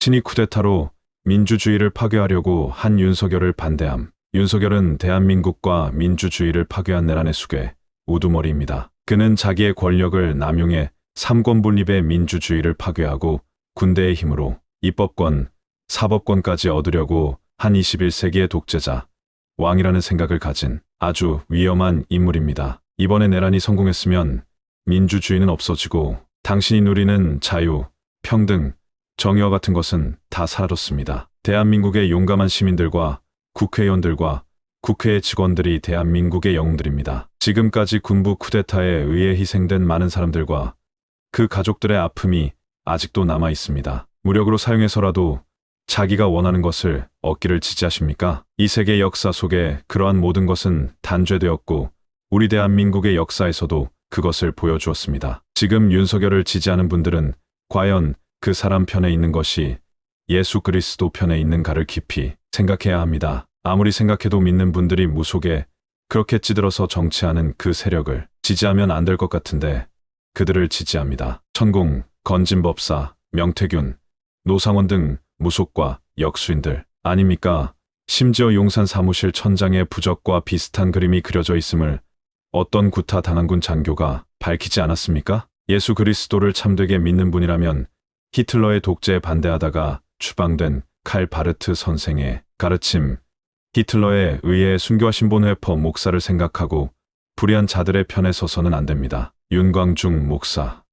친이 쿠데타로 민주주의를 파괴하려고 한 윤석열을 반대함. 윤석열은 대한민국과 민주주의를 파괴한 내란의 수괴, 우두머리입니다. 그는 자기의 권력을 남용해 삼권 분립의 민주주의를 파괴하고 군대의 힘으로 입법권, 사법권까지 얻으려고 한 21세기의 독재자, 왕이라는 생각을 가진 아주 위험한 인물입니다. 이번에 내란이 성공했으면 민주주의는 없어지고 당신이 누리는 자유, 평등, 정의와 같은 것은 다 사라졌습니다. 대한민국의 용감한 시민들과 국회의원들과 국회의 직원들이 대한민국의 영웅들입니다. 지금까지 군부 쿠데타에 의해 희생된 많은 사람들과 그 가족들의 아픔이 아직도 남아 있습니다. 무력으로 사용해서라도 자기가 원하는 것을 얻기를 지지하십니까? 이 세계 역사 속에 그러한 모든 것은 단죄되었고 우리 대한민국의 역사에서도 그것을 보여주었습니다. 지금 윤석열을 지지하는 분들은 과연 그 사람 편에 있는 것이 예수 그리스도 편에 있는가를 깊이 생각해야 합니다. 아무리 생각해도 믿는 분들이 무속에 그렇게 찌들어서 정치하는 그 세력을 지지하면 안 될 것 같은데 그들을 지지합니다. 천공, 건진법사, 명태균, 노상원 등 무속과 역수인들 아닙니까? 심지어 용산 사무실 천장에 부적과 비슷한 그림이 그려져 있음을 어떤 구타 당한군 장교가 밝히지 않았습니까? 예수 그리스도를 참되게 믿는 분이라면 히틀러의 독재에 반대하다가 추방된 칼 바르트 선생의 가르침, 히틀러에 의해 순교와 신본 회퍼 목사를 생각하고 불의한 자들의 편에 서서는 안 됩니다. 윤광중 목사,